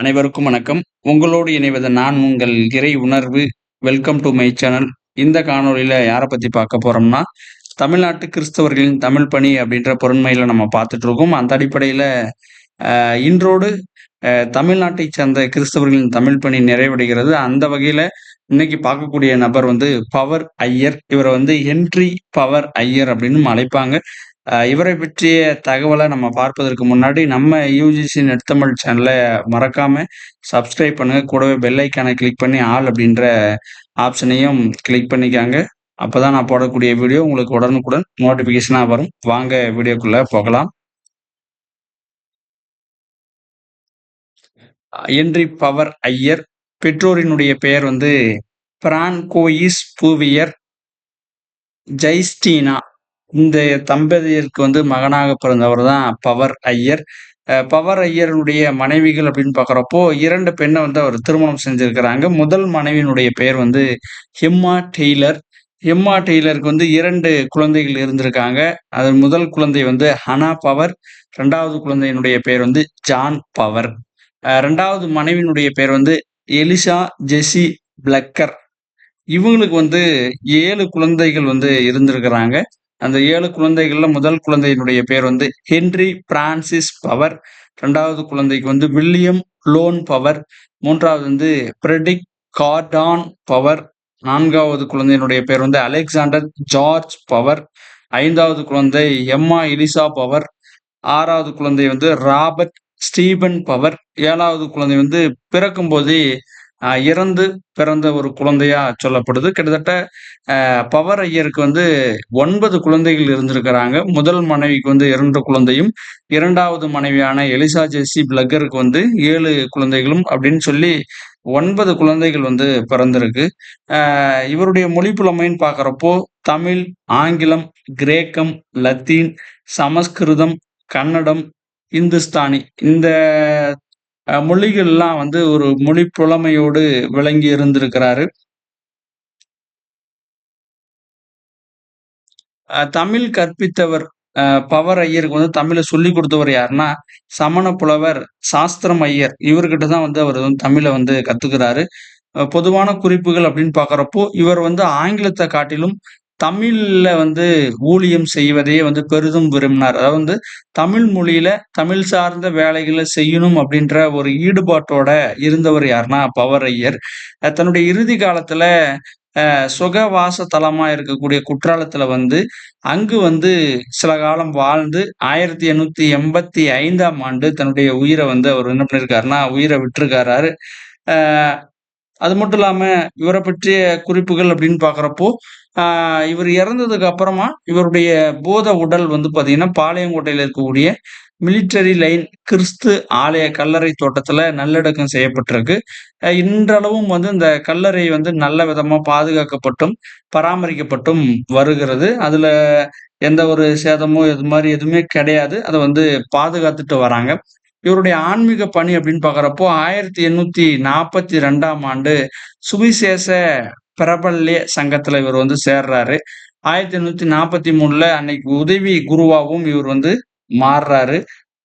அனைவருக்கும் வணக்கம். உங்களோடு இணைவது நான் உங்கள் இறை உணர்வு. Welcome to my channel. இந்த காணொளியில யார பத்தி பார்க்க போறோம்னா, தமிழ்நாட்டு கிறிஸ்தவர்களின் தமிழ் பணி அப்படின்ற பொருண்மையில நம்ம பார்த்துட்டு இருக்கோம். அந்த அடிப்படையில இன்றோடு தமிழ்நாட்டை சேர்ந்த கிறிஸ்தவர்களின் தமிழ் பணி நிறைவடைகிறது. அந்த வகையில இன்னைக்கு பார்க்கக்கூடிய நபர் வந்து பவர் ஐயர். இவரை வந்து ஹென்றி பவர் ஐயர் அப்படின்னு அழைப்பாங்க. இவரை பற்றிய தகவலை நம்ம பார்ப்பதற்கு முன்னாடி, நம்ம யூஜிசி நெட்தமிழ் சேனலை மறக்காம சப்ஸ்கிரைப் பண்ணுங்க. கூடவே பெல் ஐகான கிளிக் பண்ணி ஆல் அப்படின்ற ஆப்ஷனையும் கிளிக் பண்ணிக்காங்க அப்போதான் நான் போடக்கூடிய வீடியோ உங்களுக்கு உடனுக்குடன் நோட்டிஃபிகேஷனாக வரும். வாங்க வீடியோக்குள்ளே போகலாம். Entry power Iyer. பெற்றோரினுடைய பெயர் வந்து பிரான்கோயிஸ் பூவியர் ஜெய்ஸ்டீனா இந்த தம்பதியருக்கு வந்து மகனாக பிறந்தவர் தான் பவர் ஐயர். பவர் ஐயருடைய மனைவிகள் அப்படின்னு பார்க்குறப்போ, இரண்டு பெண்ணை வந்து அவர் திருமணம் செஞ்சுருக்கிறாங்க முதல் மனைவியினுடைய பெயர் வந்து ஹெம்மா டெய்லர். ஹெம்மா டெய்லருக்கு வந்து இரண்டு குழந்தைகள் இருந்திருக்காங்க. அதன் முதல் குழந்தை வந்து ஹனா பவர். ரெண்டாவது குழந்தையினுடைய பெயர் வந்து ஜான் பவர். ரெண்டாவது மனைவியினுடைய பெயர் வந்து எலிசா ஜெசி பிளக்கர். இவங்களுக்கு வந்து ஏழு குழந்தைகள் வந்து இருந்திருக்கிறாங்க. அந்த ஏழு குழந்தைகள்ல முதல் குழந்தையினுடைய பேர் வந்து ஹென்றி பிரான்சிஸ் பவர். ரெண்டாவது குழந்தைக்கு வந்து வில்லியம் லோன் பவர். மூன்றாவது வந்து பிரெடிக் கார்டான் பவர். நான்காவது குழந்தையினுடைய பேர் வந்து அலெக்சாண்டர் ஜார்ஜ் பவர். ஐந்தாவது குழந்தை எம்மா எலிசா பவர். ஆறாவது குழந்தை வந்து ராபர்ட் ஸ்டீபன் பவர். ஏழாவது குழந்தை வந்து பிறக்கும்போதே போதே இறந்து பிறந்த ஒரு குழந்தையா சொல்லப்படுது. கிட்டத்தட்ட பவர் ஐயருக்கு வந்து ஒன்பது குழந்தைகள் இருந்திருக்கிறாங்க. முதல் மனைவிக்கு வந்து இரண்டு குழந்தையும், இரண்டாவது மனைவியான எலிசா ஜெசி பிளக்கருக்கு வந்து ஏழு குழந்தைகளும் அப்படின்னு சொல்லி ஒன்பது குழந்தைகள் வந்து பிறந்திருக்கு. இவருடைய மொழி புலமைன்னு பார்க்குறப்போ, தமிழ், ஆங்கிலம், கிரேக்கம், லத்தீன், சமஸ்கிருதம், கன்னடம், இந்துஸ்தானி இந்த மொழிகள்லாம் வந்து ஒரு மொழி புலமையோடு விளங்கி இருந்திருக்கிறாரு. தமிழ் கற்பித்தவர் பவர் ஐயருக்கு வந்து தமிழை சொல்லிக் கொடுத்தவர் யாருன்னா, சமண புலவர் சாஸ்திரம் ஐயர். இவர்கிட்ட தான் வந்து அவர் வந்து தமிழை வந்து கத்துக்கிறாரு. பொதுவான குறிப்புகள் அப்படின்னு பார்க்குறப்போ, இவர் வந்து ஆங்கிலத்தை காட்டிலும் தமிழில் வந்து ஊழியம் செய்வதையே வந்து பெரிதும் விரும்பினார். அதாவது வந்து தமிழ் மொழியில தமிழ் சார்ந்த வேலைகளை செய்யணும் அப்படின்ற ஒரு ஈடுபாட்டோட இருந்தவர் யாருன்னா, பவர் ஐயர். தன்னுடைய இறுதி காலத்துல சுகவாச தலமா இருக்கக்கூடிய குற்றாலத்துல வந்து, அங்கு வந்து சில காலம் வாழ்ந்து 1885ஆம் ஆண்டு தன்னுடைய உயிரை வந்து அவர் என்ன பண்ணியிருக்காருன்னா, உயிரை விட்டுருக்காரு அது மட்டும் இல்லாமல் இவரை பற்றிய குறிப்புகள் அப்படின்னு பார்க்குறப்போ, இவர் இறந்ததுக்கு அப்புறமா இவருடைய போத உடல் வந்து பார்த்தீங்கன்னா, பாளையங்கோட்டையில் இருக்கக்கூடிய மிலிட்டரி லைன் கிறிஸ்து ஆலய கல்லறை தோட்டத்தில் நல்லடக்கம் செய்யப்பட்டிருக்கு. இன்றளவும் வந்து இந்த கல்லறை வந்து நல்ல விதமாக பாதுகாக்கப்பட்டும், பராமரிக்கப்பட்டும் வருகிறது. அதில் எந்த ஒரு சேதமோ இது மாதிரி எதுவுமே கிடையாது. அதை வந்து பாதுகாத்துட்டு வராங்க. இவருடைய ஆன்மீக பணி அப்படின்னு பார்க்குறப்போ, 1842ஆம் ஆண்டு சுவிசேஷ பிரபல்ய சங்கத்துல இவர் வந்து சேர்றாரு. 1843ல அன்னைக்கு உதவி குருவாவும் இவர் வந்து மாறுறாரு.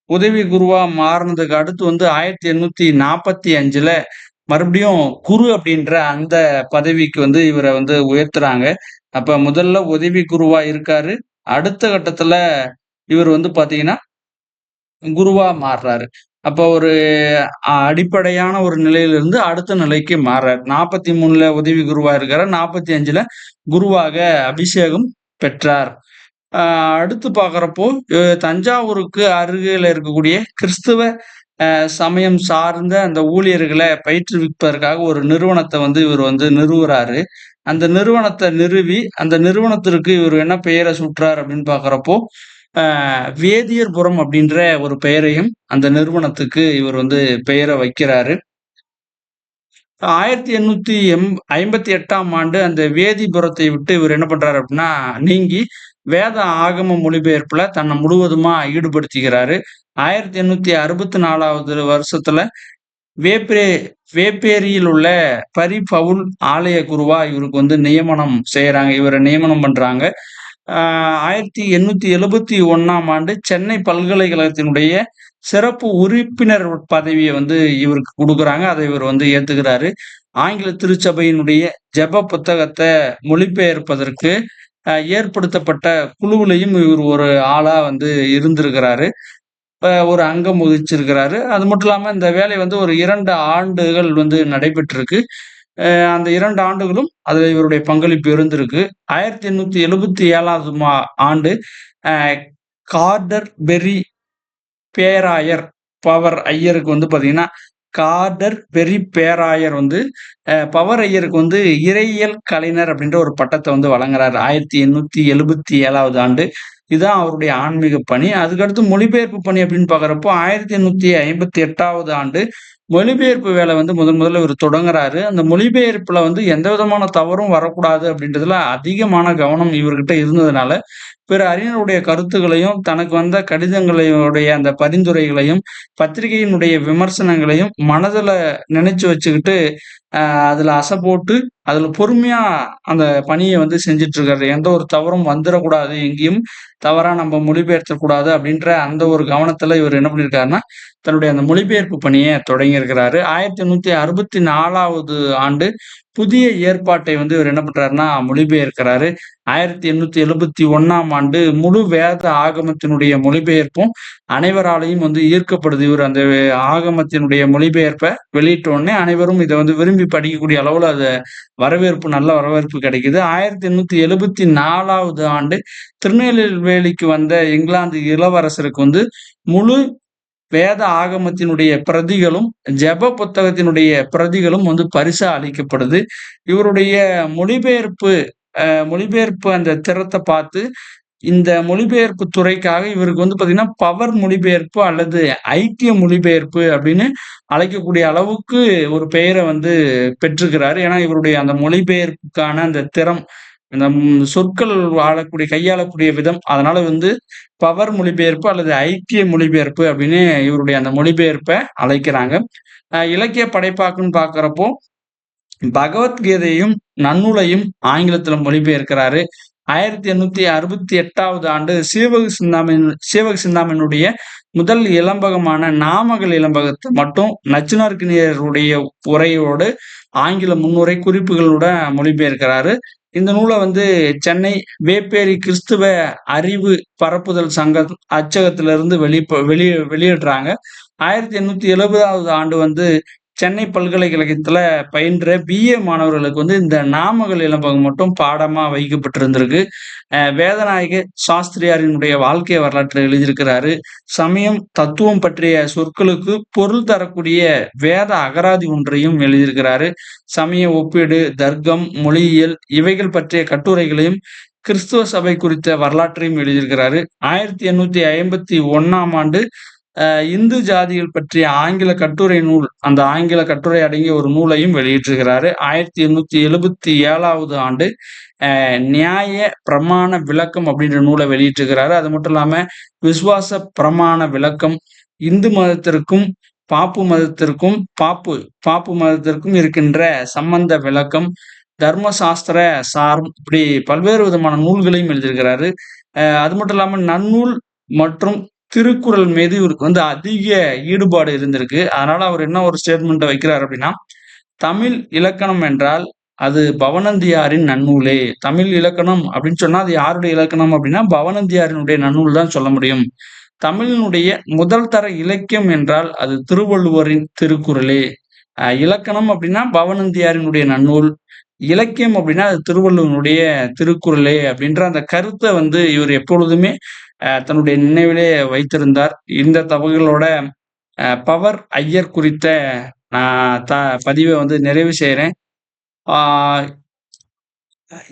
உதவி குருவா மாறினதுக்கு அடுத்து வந்து 1845ல மறுபடியும் குரு அப்படின்ற அந்த பதவிக்கு வந்து இவரை வந்து உயர்த்துறாங்க. அப்ப முதல்ல உதவி குருவா இருக்காரு. அடுத்த கட்டத்துல இவர் வந்து பாத்தீங்கன்னா குருவா மாறுறாரு. அப்ப ஒரு அடிப்படையான ஒரு நிலையிலிருந்து அடுத்த நிலைக்கு மாறார் நாற்பத்தி மூணுல உதவி குருவா இருக்கிறார் நாற்பத்தி அஞ்சுல குருவாக அபிஷேகம் பெற்றார். அடுத்து பார்க்குறப்போ, தஞ்சாவூருக்கு அருகில இருக்கக்கூடிய கிறிஸ்துவ சமயம் சார்ந்த அந்த ஊழியர்களை பயிற்றுவிப்பதற்காக ஒரு நிறுவனத்தை வந்து இவர் வந்து நிறுவுறாரு. அந்த நிறுவனத்தை நிறுவி, அந்த நிறுவனத்திற்கு இவர் என்ன பெயரை சுற்றார் அப்படின்னு பார்க்குறப்போ, வேதியர்புரம் அப்படின்ற ஒரு பெயரையும் அந்த நிறுவனத்துக்கு இவர் வந்து பெயரை வைக்கிறாரு. 1858ஆம் ஆண்டு அந்த வேதிபுரத்தை விட்டு இவர் என்ன பண்றாரு அப்படின்னா, நீங்கி வேத ஆகம மொழிபெயர்ப்புல தன்னை முழுவதுமா ஈடுபடுத்திக்கிறாரு. 1864வது வருஷத்துல வேப்பே வேப்பேரியில் உள்ள பரி பவுல் ஆலய குருவா இவருக்கு வந்து நியமனம் செய்யறாங்க இவரை நியமனம் பண்றாங்க. ஆயிரத்தி எண்ணூற்றி எழுபத்தி ஒன்றாம் ஆண்டு சென்னை பல்கலைக்கழகத்தினுடைய சிறப்பு உறுப்பினர் பதவியை வந்து இவருக்கு கொடுக்குறாங்க அதை இவர் வந்து ஏத்துக்கிறாரு. ஆங்கில திருச்சபையினுடைய ஜெப புத்தகத்தை மொழிபெயர்ப்பதற்கு ஏற்படுத்தப்பட்ட குழுவிலையும் இவர் ஒரு ஆளா வந்து இருந்திருக்கிறாரு. ஒரு அங்கம் வகிச்சிருக்கிறாரு. அது மட்டும் இல்லாம இந்த வேலை வந்து ஒரு இரண்டு ஆண்டுகள் வந்து நடைபெற்றிருக்கு. அந்த இரண்டு ஆண்டுகளும் அதில் இவருடைய பங்களிப்பு இருந்திருக்கு. 1877வது மா ஆண்டு கார்டர் பெரி பேராயர் பவர் ஐயருக்கு வந்து பார்த்தீங்கன்னா, கார்டர் பெரி பேராயர் வந்து பவர் ஐயருக்கு வந்து இறையியல் கலைஞர் அப்படின்ற ஒரு பட்டத்தை வந்து வழங்குறாரு. 1877வது ஆண்டு. இதுதான் அவருடைய ஆன்மீக பணி. அதுக்கடுத்து மொழிபெயர்ப்பு பணி அப்படின்னு பார்க்குறப்போ ஆயிரத்தி எண்ணூற்றி ஐம்பத்தி எட்டாவது ஆண்டு மொழிபெயர்ப்பு வேலை வந்து முதன் முதல்ல இவர் தொடங்குறாரு. அந்த மொழிபெயர்ப்புல வந்து எந்த விதமான தவறும் வரக்கூடாது அப்படின்றதுல அதிகமான கவனம் இவர்கிட்ட இருந்ததுனால, பிற அறிஞருடைய கருத்துகளையும் தனக்கு வந்த கடிதங்களையுடைய அந்த பரிந்துரைகளையும், பத்திரிகையினுடைய விமர்சனங்களையும் மனதுல நினைச்சு வச்சுக்கிட்டு, அதில் அதுல அசை போட்டு, அதுல பொறுமையா அந்த பணியை வந்து செஞ்சுட்டு இருக்காரு. எந்த ஒரு தவறும் வந்துடக்கூடாது எங்கேயும் தவறா நம்ம மொழிபெயர்த்தக்கூடாது அப்படின்ற அந்த ஒரு கவனத்துல இவர் என்ன பண்ணியிருக்காருன்னா, தன்னுடைய அந்த மொழிபெயர்ப்பு பணியை தொடங்கியிருக்கிறாரு. 1864வது ஆண்டு புதிய ஏற்பாட்டை வந்து இவர் என்ன பண்ணுறாருன்னா மொழிபெயர்க்கிறாரு. 1871ஆம் ஆண்டு முழு வேத ஆகமத்தினுடைய மொழிபெயர்ப்பும் அனைவராலையும் வந்து ஈர்க்கப்படுது. இவர் அந்த ஆகமத்தினுடைய மொழிபெயர்ப்பை வெளியிட்ட உடனே அனைவரும் இதை வந்து விரும்பி படிக்கக்கூடிய அளவில் அது வரவேற்பு நல்ல வரவேற்பு கிடைக்குது. 1874வது ஆண்டு திருநெல்வேலிக்கு வந்த இங்கிலாந்து இளவரசருக்கு வந்து முழு வேத ஆகமத்தினுடைய பிரதிகளும், ஜெப புத்தகத்தினுடைய பிரதிகளும் வந்து பரிசா அளிக்கப்படுது. இவருடைய மொழிபெயர்ப்பு மொழிபெயர்ப்பு அந்த திறத்தை பார்த்து, இந்த மொழிபெயர்ப்பு துறைக்காக இவருக்கு வந்து பார்த்தீங்கன்னா, பவர் மொழிபெயர்ப்பு அல்லது ஐக்கிய மொழிபெயர்ப்பு அப்படின்னு அழைக்கக்கூடிய அளவுக்கு ஒரு பெயரை வந்து பெற்றுக்கிறாரு ஏன்னா, இவருடைய அந்த மொழிபெயர்ப்புக்கான அந்த திறம், நம் சொற்கள் ஆளக்கூடிய கையாளக்கூடிய விதம், அதனால வந்து பவர் மொழிபெயர்ப்பு அல்லது ஐக்கிய மொழிபெயர்ப்பு அப்படின்னு இவருடைய அந்த மொழிபெயர்ப்பை அழைக்கிறாங்க. இலக்கிய படைப்பாக்குன்னு பாக்குறப்போ பகவத்கீதையும், நன்னூலையும் ஆங்கிலத்தில் மொழிபெயர்க்கிறாரு. 1868வது ஆண்டு சீவக சிந்தாமன் சீவக சிந்தாமனுடைய முதல் இளம்பகமான நாமகள் இளம்பகத்தை மட்டும் நச்சினார்கினியருடைய உரையோடு ஆங்கில முன்னுரை குறிப்புகளுடன் மொழிபெயர்க்கிறாரு. இந்த நூலை வந்து சென்னை வேப்பேரி கிறிஸ்துவ அறிவு பரப்புதல் சங்கம் அச்சகத்திலிருந்து வெளி வெளி வெளியிடுறாங்க. 1870வது ஆண்டு வந்து சென்னை பல்கலைக்கழகத்தில் பயின்ற பி.ஏ மாணவர்களுக்கு வந்து இந்த நாமகள் இலம்பகம் மட்டும் பாடமா வைக்கப்பட்டிருந்திருக்கு. வேதநாயக சாஸ்திரியாரினுடைய வாழ்க்கை வரலாற்றை எழுதியிருக்கிறாரு. சமயம், தத்துவம் பற்றிய சொற்களுக்கு பொருள் தரக்கூடிய வேத அகராதி ஒன்றையும் எழுதியிருக்கிறாரு. சமய ஒப்பீடு, தர்க்கம், மொழியியல் இவைகள் பற்றிய கட்டுரைகளையும், கிறிஸ்துவ சபை குறித்த வரலாற்றையும் எழுதியிருக்கிறாரு. 1851ஆம் ஆண்டு இந்து ஜாதிகள் பற்றிய ஆங்கில கட்டுரை நூல், அந்த ஆங்கில கட்டுரை அடங்கிய ஒரு நூலையும் வெளியிட்டிருக்கிறாரு. 1877வது ஆண்டு நியாய பிரமாண விளக்கம் அப்படின்ற நூலை வெளியிட்டிருக்கிறாரு. அது மட்டும் இல்லாம விசுவாச பிரமாண விளக்கம், இந்து மதத்திற்கும், பாப்பு மதத்திற்கும் பாப்பு பாப்பு மதத்திற்கும் இருக்கின்ற சம்பந்த விளக்கம், தர்மசாஸ்திர சாரம் இப்படி பல்வேறு விதமான நூல்களையும் எழுதியிருக்கிறாரு. அது மட்டும் இல்லாமல் நன்னூல் மற்றும் திருக்குறள் மீது இவருக்கு வந்து அதிக ஈடுபாடு இருந்திருக்கு. அதனால அவர் என்ன ஒரு ஸ்டேட்மென்ட்ட வைக்கிறாரு அப்படின்னா, தமிழ் இலக்கணம் என்றால் அது பவனந்தியாரின் நன்னூலே. தமிழ் இலக்கணம் அப்படின்னு சொன்னா, அது யாருடைய இலக்கணம் அப்படின்னா, பவனந்தியாரினுடைய நன்னூல் தான் சொல்ல முடியும். தமிழினுடைய முதல் தர இலக்கியம் என்றால் அது திருவள்ளுவரின் திருக்குறளே. இலக்கணம் அப்படின்னா பவனந்தியாரினுடைய நன்னூல். இலக்கியம் அப்படின்னா அது திருவள்ளுவனுடைய திருக்குறளே அப்படின்ற அந்த கருத்தை வந்து இவர் எப்பொழுதுமே தன்னுடைய நினைவிலே வைத்திருந்தார். இந்த தகவல்களோட பவர் ஐயர் குறித்த நான் த பதிவை வந்து நிறைவு செய்கிறேன்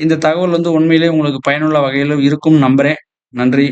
இந்த தகவல் வந்து உண்மையிலேயே உங்களுக்கு பயனுள்ள வகையில இருக்கும்னு நம்புறேன். நன்றி.